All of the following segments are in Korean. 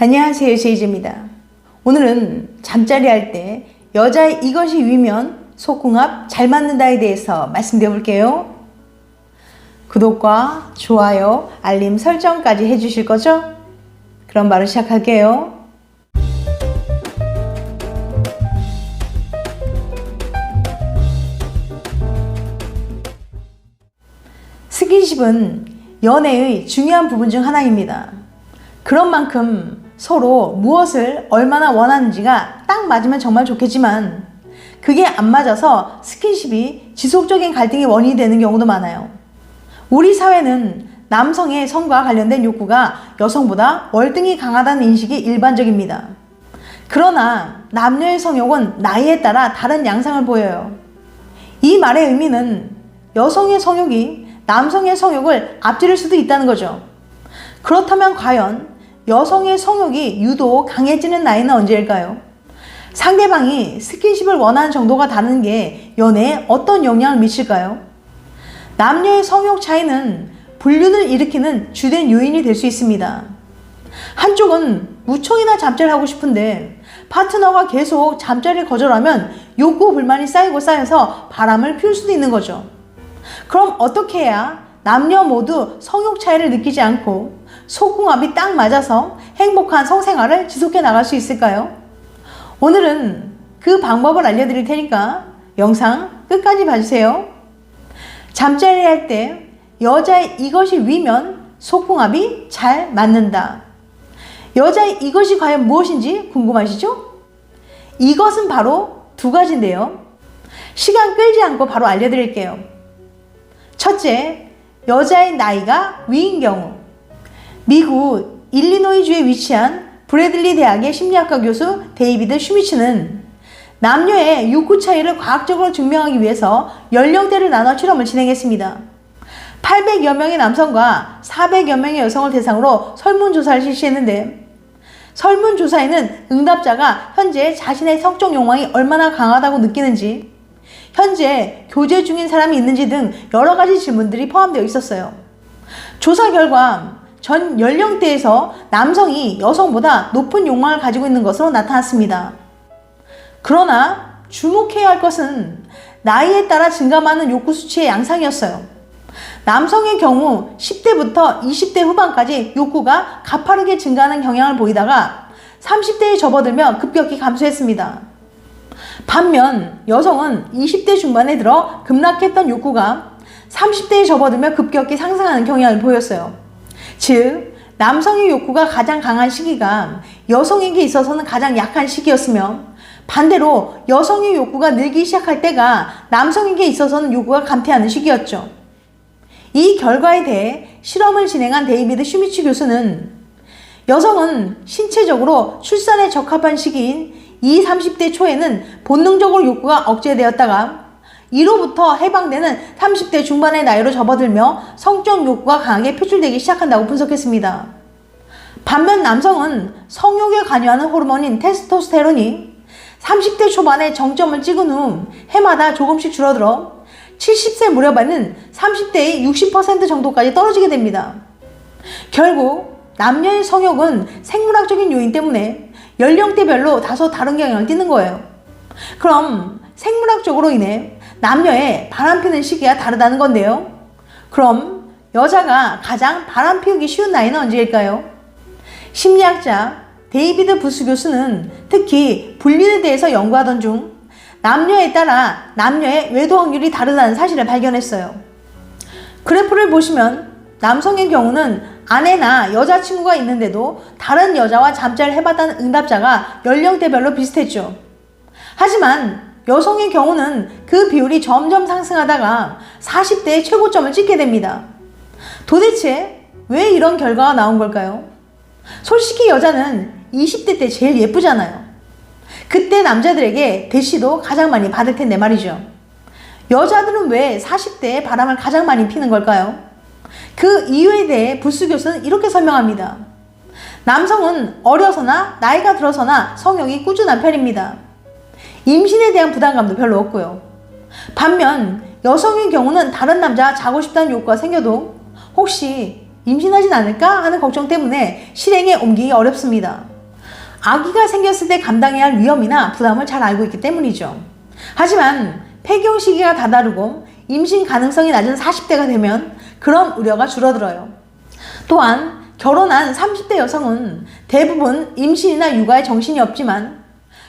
안녕하세요. 제이즈입니다. 오늘은 잠자리 할 때 여자의 이것이 위면 속궁합 잘 맞는다에 대해서 말씀드려 볼게요. 구독과 좋아요, 알림 설정까지 해주실 거죠? 그럼 바로 시작할게요. 스킨십은 연애의 중요한 부분 중 하나입니다. 그런 만큼 서로 무엇을 얼마나 원하는지가 딱 맞으면 정말 좋겠지만 그게 안 맞아서 스킨십이 지속적인 갈등의 원인이 되는 경우도 많아요. 우리 사회는 남성의 성과 관련된 욕구가 여성보다 월등히 강하다는 인식이 일반적입니다. 그러나 남녀의 성욕은 나이에 따라 다른 양상을 보여요. 이 말의 의미는 여성의 성욕이 남성의 성욕을 앞지를 수도 있다는 거죠. 그렇다면 과연 여성의 성욕이 유독 강해지는 나이는 언제일까요? 상대방이 스킨십을 원하는 정도가 다른 게 연애에 어떤 영향을 미칠까요? 남녀의 성욕 차이는 불륜을 일으키는 주된 요인이 될 수 있습니다. 한쪽은 무척이나 잠자리를 하고 싶은데 파트너가 계속 잠자리를 거절하면 욕구 불만이 쌓이고 쌓여서 바람을 피울 수도 있는 거죠. 그럼 어떻게 해야 남녀 모두 성욕 차이를 느끼지 않고 속궁합이 딱 맞아서 행복한 성생활을 지속해 나갈 수 있을까요? 오늘은 그 방법을 알려드릴 테니까 영상 끝까지 봐주세요. 잠자리 할 때 여자의 이것이 위면 속궁합이 잘 맞는다. 여자의 이것이 과연 무엇인지 궁금하시죠? 이것은 바로 두 가지인데요. 시간 끌지 않고 바로 알려드릴게요. 첫째, 여자의 나이가 위인 경우. 미국 일리노이주에 위치한 브래들리 대학의 심리학과 교수 데이비드 슈미츠는 남녀의 욕구 차이를 과학적으로 증명하기 위해서 연령대를 나눠 실험을 진행했습니다. 800여 명의 남성과 400여 명의 여성을 대상으로 설문조사를 실시했는데 설문조사에는 응답자가 현재 자신의 성적 욕망이 얼마나 강하다고 느끼는지 현재 교제 중인 사람이 있는지 등 여러 가지 질문들이 포함되어 있었어요. 조사 결과 전 연령대에서 남성이 여성보다 높은 욕망을 가지고 있는 것으로 나타났습니다. 그러나 주목해야 할 것은 나이에 따라 증가하는 욕구 수치의 양상이었어요. 남성의 경우 10대부터 20대 후반까지 욕구가 가파르게 증가하는 경향을 보이다가 30대에 접어들며 급격히 감소했습니다. 반면 여성은 20대 중반에 들어 급락했던 욕구가 30대에 접어들며 급격히 상승하는 경향을 보였어요. 즉, 남성의 욕구가 가장 강한 시기가 여성에게 있어서는 가장 약한 시기였으며 반대로 여성의 욕구가 늘기 시작할 때가 남성에게 있어서는 욕구가 감퇴하는 시기였죠. 이 결과에 대해 실험을 진행한 데이비드 슈미치 교수는 여성은 신체적으로 출산에 적합한 시기인 20, 30대 초에는 본능적으로 욕구가 억제되었다가 이로부터 해방되는 30대 중반의 나이로 접어들며 성적 욕구가 강하게 표출되기 시작한다고 분석했습니다. 반면 남성은 성욕에 관여하는 호르몬인 테스토스테론이 30대 초반에 정점을 찍은 후 해마다 조금씩 줄어들어 70세 무렵에는 30대의 60% 정도까지 떨어지게 됩니다. 결국 남녀의 성욕은 생물학적인 요인 때문에 연령대별로 다소 다른 경향을 띠는 거예요. 그럼 생물학적으로 인해 남녀의 바람 피는 시기가 다르다는 건데요. 그럼 여자가 가장 바람 피우기 쉬운 나이는 언제일까요? 심리학자 데이비드 부스 교수는 특히 불륜에 대해서 연구하던 중 남녀에 따라 남녀의 외도 확률이 다르다는 사실을 발견했어요. 그래프를 보시면 남성의 경우는 아내나 여자친구가 있는데도 다른 여자와 잠자리를 해봤다는 응답자가 연령대별로 비슷했죠. 하지만 여성의 경우는 그 비율이 점점 상승하다가 40대의 최고점을 찍게 됩니다. 도대체 왜 이런 결과가 나온 걸까요? 솔직히 여자는 20대 때 제일 예쁘잖아요. 그때 남자들에게 대시도 가장 많이 받을 텐데 말이죠. 여자들은 왜 40대에 바람을 가장 많이 피는 걸까요? 그 이유에 대해 부스 교수는 이렇게 설명합니다. 남성은 어려서나 나이가 들어서나 성욕이 꾸준한 편입니다. 임신에 대한 부담감도 별로 없고요. 반면 여성의 경우는 다른 남자와 자고 싶다는 욕구가 생겨도 혹시 임신하진 않을까 하는 걱정 때문에 실행에 옮기기 어렵습니다. 아기가 생겼을 때 감당해야 할 위험이나 부담을 잘 알고 있기 때문이죠. 하지만 폐경 시기가 다다르고 임신 가능성이 낮은 40대가 되면 그런 우려가 줄어들어요. 또한 결혼한 30대 여성은 대부분 임신이나 육아에 정신이 없지만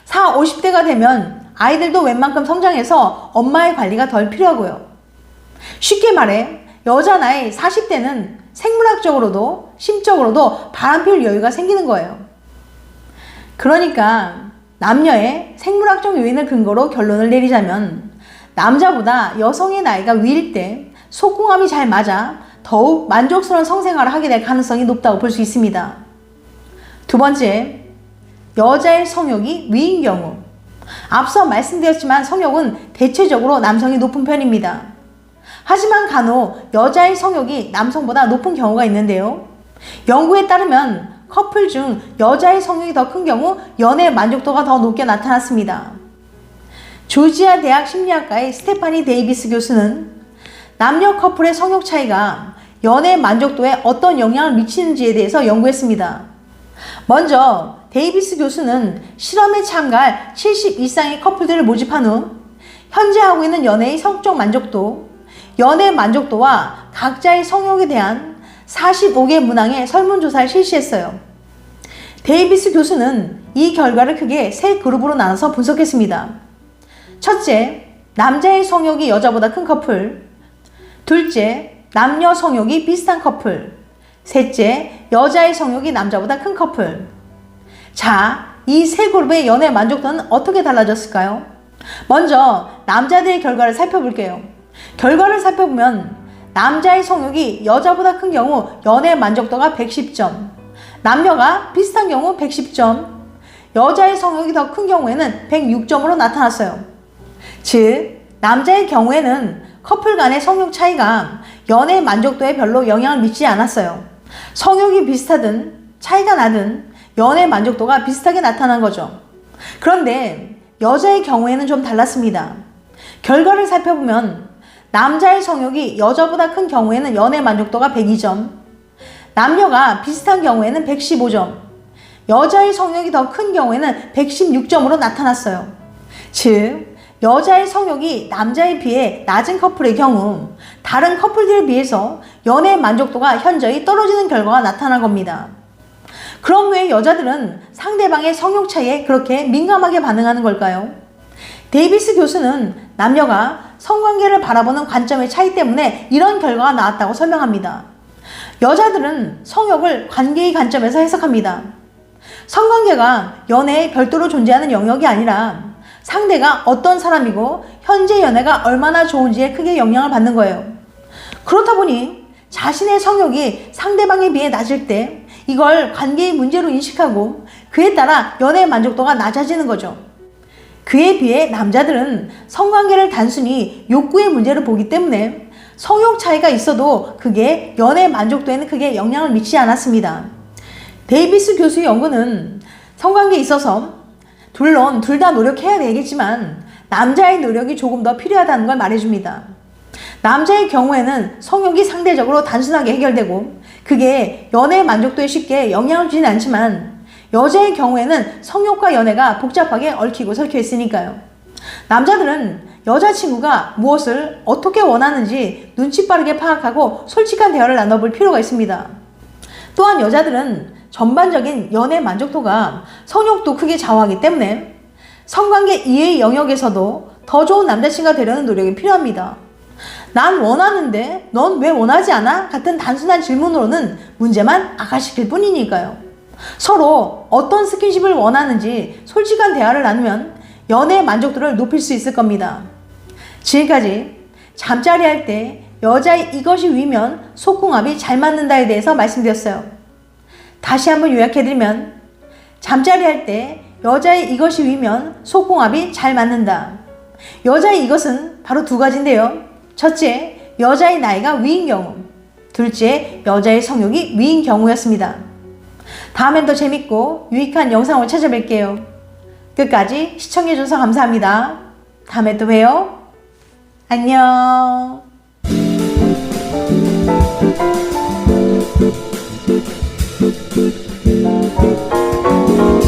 4, 50대가 되면 아이들도 웬만큼 성장해서 엄마의 관리가 덜 필요하고요. 쉽게 말해 여자 나이 40대는 생물학적으로도 심적으로도 바람필 여유가 생기는 거예요. 그러니까 남녀의 생물학적 요인을 근거로 결론을 내리자면 남자보다 여성의 나이가 위일 때 속궁합이 잘 맞아 더욱 만족스러운 성생활을 하게 될 가능성이 높다고 볼 수 있습니다. 두 번째, 여자의 성욕이 위인 경우. 앞서 말씀드렸지만 성욕은 대체적으로 남성이 높은 편입니다. 하지만 간혹 여자의 성욕이 남성보다 높은 경우가 있는데요. 연구에 따르면 커플 중 여자의 성욕이 더 큰 경우 연애 만족도가 더 높게 나타났습니다. 조지아 대학 심리학과의 스테파니 데이비스 교수는 남녀 커플의 성욕 차이가 연애 만족도에 어떤 영향을 미치는지에 대해서 연구했습니다. 먼저 데이비스 교수는 실험에 참가할 70 이상의 커플들을 모집한 후 현재 하고 있는 연애의 성적 만족도, 연애 만족도와 각자의 성욕에 대한 45개 문항의 설문조사를 실시했어요. 데이비스 교수는 이 결과를 크게 세 그룹으로 나눠서 분석했습니다. 첫째, 남자의 성욕이 여자보다 큰 커플. 둘째, 남녀 성욕이 비슷한 커플. 셋째, 여자의 성욕이 남자보다 큰 커플. 자, 이 세 그룹의 연애 만족도는 어떻게 달라졌을까요? 먼저 남자들의 결과를 살펴볼게요. 결과를 살펴보면 남자의 성욕이 여자보다 큰 경우 연애 만족도가 110점, 남녀가 비슷한 경우 110점, 여자의 성욕이 더 큰 경우에는 106점으로 나타났어요. 즉, 남자의 경우에는 커플 간의 성욕 차이가 연애 만족도에 별로 영향을 미치지 않았어요. 성욕이 비슷하든 차이가 나든 연애 만족도가 비슷하게 나타난 거죠. 그런데 여자의 경우에는 좀 달랐습니다. 결과를 살펴보면 남자의 성욕이 여자보다 큰 경우에는 연애 만족도가 102점, 남녀가 비슷한 경우에는 115점, 여자의 성욕이 더 큰 경우에는 116점으로 나타났어요. 즉, 여자의 성욕이 남자에 비해 낮은 커플의 경우 다른 커플들에 비해서 연애 만족도가 현저히 떨어지는 결과가 나타난 겁니다. 그럼 왜 여자들은 상대방의 성욕 차이에 그렇게 민감하게 반응하는 걸까요? 데이비스 교수는 남녀가 성관계를 바라보는 관점의 차이 때문에 이런 결과가 나왔다고 설명합니다. 여자들은 성욕을 관계의 관점에서 해석합니다. 성관계가 연애에 별도로 존재하는 영역이 아니라 상대가 어떤 사람이고 현재 연애가 얼마나 좋은지에 크게 영향을 받는 거예요. 그렇다 보니 자신의 성욕이 상대방에 비해 낮을 때 이걸 관계의 문제로 인식하고 그에 따라 연애 만족도가 낮아지는 거죠. 그에 비해 남자들은 성관계를 단순히 욕구의 문제로 보기 때문에 성욕 차이가 있어도 그게 연애 만족도에는 크게 영향을 미치지 않았습니다. 데이비스 교수의 연구는 성관계에 있어서 물론 둘 다 노력해야 되겠지만 남자의 노력이 조금 더 필요하다는 걸 말해줍니다. 남자의 경우에는 성욕이 상대적으로 단순하게 해결되고 그게 연애 만족도에 쉽게 영향을 주진 않지만 여자의 경우에는 성욕과 연애가 복잡하게 얽히고 설켜 있으니까요. 남자들은 여자친구가 무엇을 어떻게 원하는지 눈치 빠르게 파악하고 솔직한 대화를 나눠볼 필요가 있습니다. 또한 여자들은 전반적인 연애 만족도가 성욕도 크게 좌우하기 때문에 성관계 이외의 영역에서도 더 좋은 남자친구가 되려는 노력이 필요합니다. 난 원하는데 넌 왜 원하지 않아? 같은 단순한 질문으로는 문제만 악화시킬 뿐이니까요. 서로 어떤 스킨십을 원하는지 솔직한 대화를 나누면 연애 만족도를 높일 수 있을 겁니다. 지금까지 잠자리 할 때 여자의 이것이 위면 속궁합이 잘 맞는다에 대해서 말씀드렸어요. 다시 한번 요약해드리면 잠자리 할 때 여자의 이것이 위면 속궁합이 잘 맞는다. 여자의 이것은 바로 두 가지인데요. 첫째, 여자의 나이가 위인 경우. 둘째, 여자의 성욕이 위인 경우였습니다. 다음엔 더 재밌고 유익한 영상을 찾아뵐게요. 끝까지 시청해주셔서 감사합니다. 다음에 또 봬요. 안녕. 아